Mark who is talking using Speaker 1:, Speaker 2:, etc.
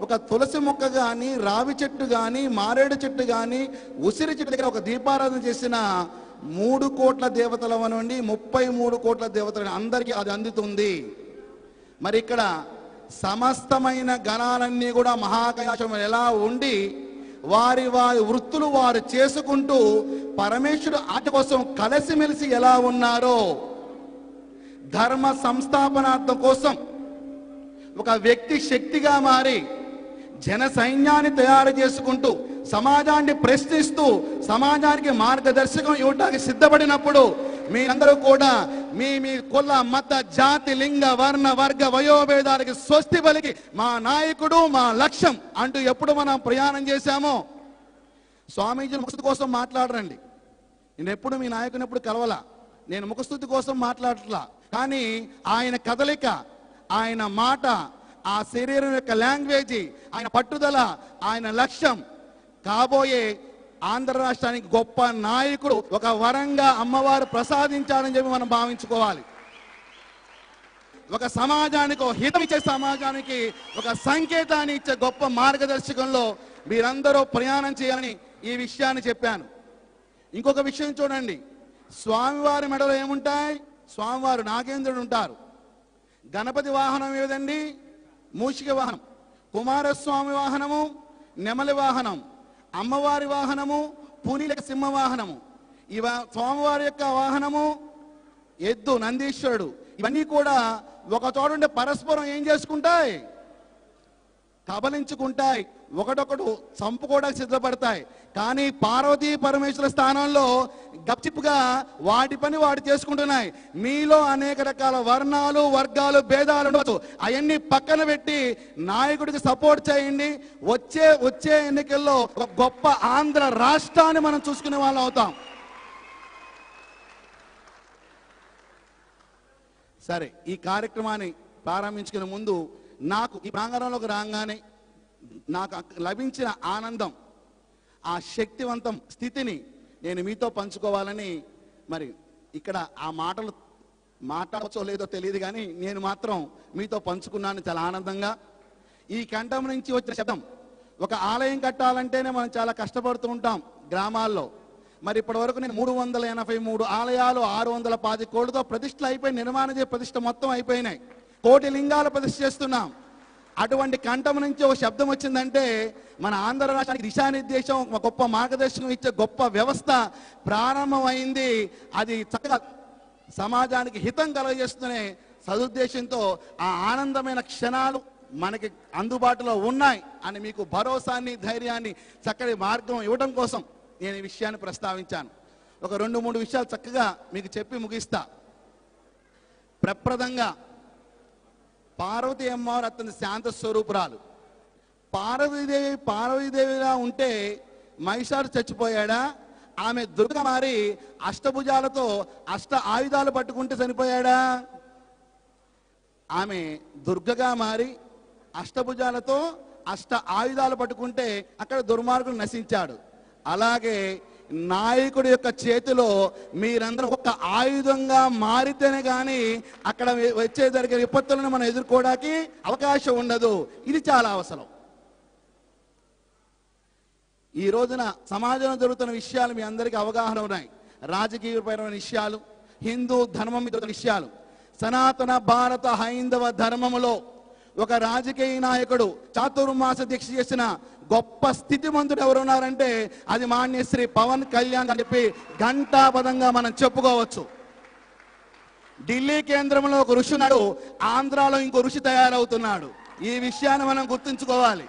Speaker 1: ఒక తులసి మొక్క కానీ రావి చెట్టు కానీ మారేడు చెట్టు కానీ ఉసిరి చెట్టు దగ్గర ఒక దీపారాధన చేసిన మూడు కోట్ల దేవతల నుండి ముప్పై మూడు కోట్ల దేవతల అందరికీ అది అందుతుంది. మరి ఇక్కడ సమస్తమైన గణాలన్నీ కూడా మహాకాశం ఎలా ఉండి వారి వారి వృత్తులు వారు చేసుకుంటూ పరమేశ్వరుడు ఆట కోసం కలిసిమెలిసి ఎలా ఉన్నారో ధర్మ సంస్థాపనార్థం కోసం ఒక వ్యక్తి శక్తిగా మారి జన సైన్యాన్ని తయారు చేసుకుంటూ సమాజాన్ని ప్రశ్నిస్తూ సమాజానికి మార్గదర్శకం ఇవ్వడానికి సిద్ధపడినప్పుడు మీరందరూ కూడా మీ మీ కుల మత జాతి లింగ వర్ణ వర్గ వయోభేదాలకి స్వస్తి పలికి మా నాయకుడు మా లక్ష్యం అంటూ ఎప్పుడు మనం ప్రయాణం చేశామో. స్వామీజీలు ముఖస్థుతి కోసం మాట్లాడరండి. నేను ఎప్పుడు మీ నాయకుని ఎప్పుడు కలవలా? నేను ముఖస్థుతి కోసం మాట్లాడట్లా. కానీ ఆయన కదలిక ఆయన మాట ఆ శరీరం యొక్క లాంగ్వేజీ ఆయన పట్టుదల ఆయన లక్ష్యం. కాబోయే ఆంధ్ర రాష్ట్రానికి గొప్ప నాయకుడు ఒక వరంగా అమ్మవారు ప్రసాదించాలని చెప్పి మనం భావించుకోవాలి. ఒక సమాజానికి ఒక హితం ఇచ్చే సమాజానికి ఒక సంకేతాన్ని ఇచ్చే గొప్ప మార్గదర్శకంలో మీరందరూ ప్రయాణం చేయాలని ఈ విషయాన్ని చెప్పాను. ఇంకొక విషయం చూడండి. స్వామివారి మెడలో ఏముంటాయి? స్వామివారు నాగేంద్రుడు ఉంటారు. గణపతి వాహనం ఏదండి? మూషిక వాహనం. కుమారస్వామి వాహనము నెమలి వాహనం అమ్మవారి వాహనము పులిల సింహ వాహనము. ఇవ స్వామివారి యొక్క వాహనము ఎద్దు నందీశ్వరుడు. ఇవన్నీ కూడా ఒక చోట ఉండే పరస్పరం ఏం చేసుకుంటాయి? కబలించుకుంటాయి. ఒకటొకటి చంపుకోవడానికి సిద్ధపడతాయి. కానీ పార్వతీ పరమేశ్వర స్థానంలో గప్చిప్గా వాటి పని వాడు చేసుకుంటున్నాయి. మీలో అనేక రకాల వర్ణాలు వర్గాలు భేదాలు ఉండవచ్చు. అవన్నీ పక్కన పెట్టి నాయకుడికి సపోర్ట్ చేయండి. వచ్చే వచ్చే ఎన్నికల్లో ఒక గొప్ప ఆంధ్ర రాష్ట్రాన్ని మనం చూసుకునే వాళ్ళం అవుతాం. సరే ఈ కార్యక్రమాన్ని ప్రారంభించుకునే ముందు నాకు ఈ ప్రాంగణంలోకి రాగానే నాకు లభించిన ఆనందం ఆ శక్తివంతం స్థితిని నేను మీతో పంచుకోవాలని మరి ఇక్కడ ఆ మాటలు మాట్లాడచ్చో లేదో తెలియదు కానీ నేను మాత్రం మీతో పంచుకున్నాను చాలా ఆనందంగా. ఈ కంఠం నుంచి వచ్చిన శబ్దం ఒక ఆలయం కట్టాలంటేనే మనం చాలా కష్టపడుతూ ఉంటాం గ్రామాల్లో. మరి ఇప్పటి వరకు నేను మూడు వందల ఎనభై మూడు ఆలయాలు ఆరు వందల పాతి కోళ్ళతో ప్రతిష్టలు అయిపోయి నిర్మాణ ప్రతిష్ట మొత్తం అయిపోయినాయి. కోటి లింగాలు ప్రతిష్ట చేస్తున్నాం. అటువంటి కంఠం నుంచి ఒక శబ్దం వచ్చిందంటే మన ఆంధ్ర రాష్ట్రానికి దిశానిర్దేశం ఒక గొప్ప మార్గదర్శకం ఇచ్చే గొప్ప వ్యవస్థ ప్రారంభమైంది. అది చక్కగా సమాజానికి హితం కలగజేస్తూనే సదుద్దేశంతో ఆ ఆనందమైన క్షణాలు మనకి అందుబాటులో ఉన్నాయి అని మీకు భరోసాన్ని ధైర్యాన్ని చక్కటి మార్గం ఇవ్వడం కోసం నేను ఈ విషయాన్ని ప్రస్తావించాను. ఒక రెండు మూడు విషయాలు చక్కగా మీకు చెప్పి ముగిస్తా. ప్రప్రదంగా పార్వతి అమ్మవారు అతని శాంత స్వరూపురాలు. పార్వతీదేవి పార్వతీదేవిగా ఉంటే మహిషారు చచ్చిపోయాడా? ఆమె దుర్గ మారి అష్టభుజాలతో అష్ట ఆయుధాలు పట్టుకుంటే చనిపోయాడా? ఆమె దుర్గగా మారి అష్టభుజాలతో అష్ట ఆయుధాలు పట్టుకుంటే అక్కడ దుర్మార్గుడు నశించాడు. అలాగే నాయకుడి యొక్క చేతిలో మీరందరూ ఒక ఆయుధంగా మారితేనే కానీ అక్కడ వచ్చే జరిగే విపత్తులను మనం ఎదుర్కోవడానికి అవకాశం ఉండదు. ఇది చాలా అవసరం. ఈ రోజున సమాజంలో జరుగుతున్న విషయాలు మీ అందరికీ అవగాహన ఉన్నాయి. రాజకీయపరమైన విషయాలు హిందూ ధర్మం మీద విషయాలు. సనాతన భారత హైందవ ధర్మములో ఒక రాజకీయ నాయకుడు చాతుర్మాస దీక్ష చేసిన గొప్ప స్థితిమంతుడు ఎవరున్నారంటే అది మాన్యశ్రీ పవన్ కళ్యాణ్ అని చెప్పి ఘంటాపదంగా మనం చెప్పుకోవచ్చు. ఢిల్లీ కేంద్రంలో ఒక ఋషి ఉన్నాడు ఆంధ్రాలో ఇంకో ఋషి తయారవుతున్నాడు. ఈ విషయాన్ని మనం గుర్తుంచుకోవాలి.